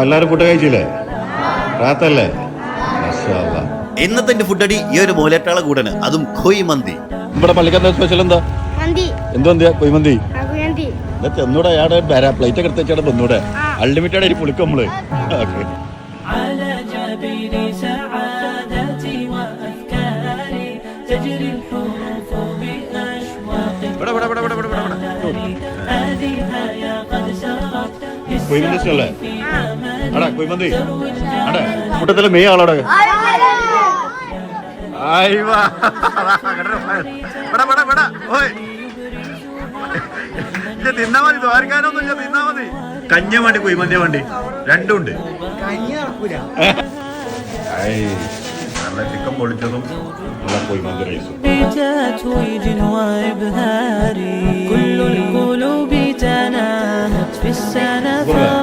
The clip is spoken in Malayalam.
അപ്പം ഫുഡ് കഴിച്ചില്ലേ? റാത്തല്ലേ? ഇന്നത്തെ ഫുഡ് അടി ഈ ഒരു മൂലേട്ടാള കൂടന് അതും കൊയ് മന്തി ഇവിടെ പള്ളിക്കന്ത സ്പെഷ്യൽ എന്താ? എന്തോ എന്തിയാ കൊയ് മന്തി. എന്നൂടെ അയാടെ വരാ പ്ലേറ്റ് ഒക്കെ എടുത്തേച്ചാടെ വന്നൂടെ അൺലിമിറ്റഡ് ആയിട്ട് പുളിക്കും നമ്മൾ. ഓക്കെ. കൊയ് മന്തി ഇഷ്ടമല്ലേ അടാ കൊയ്മന്തി അടെ കൂട്ടത്തിലെ മെയ് ആളോടെ ആയിവാ. ഇവിടെ, ഇവിടെ, ഇവിടെ. ഓയ്. ഇജ്ജ് തിന്നാ മതി ദ്വാരക്കാനൊന്നും ഇല്ല തിന്നാ മതി കഞ്ഞ വേണ്ടി കുയ്മന്തിയ വേണ്ടി രണ്ടും ഉണ്ട് ഐ, നല്ല ചിക്കൻ പൊളിച്ചതും നല്ല കുയ്മന്തി റൈസും تتويج وإبهاري كل القلوب تناهت في السنة فرحا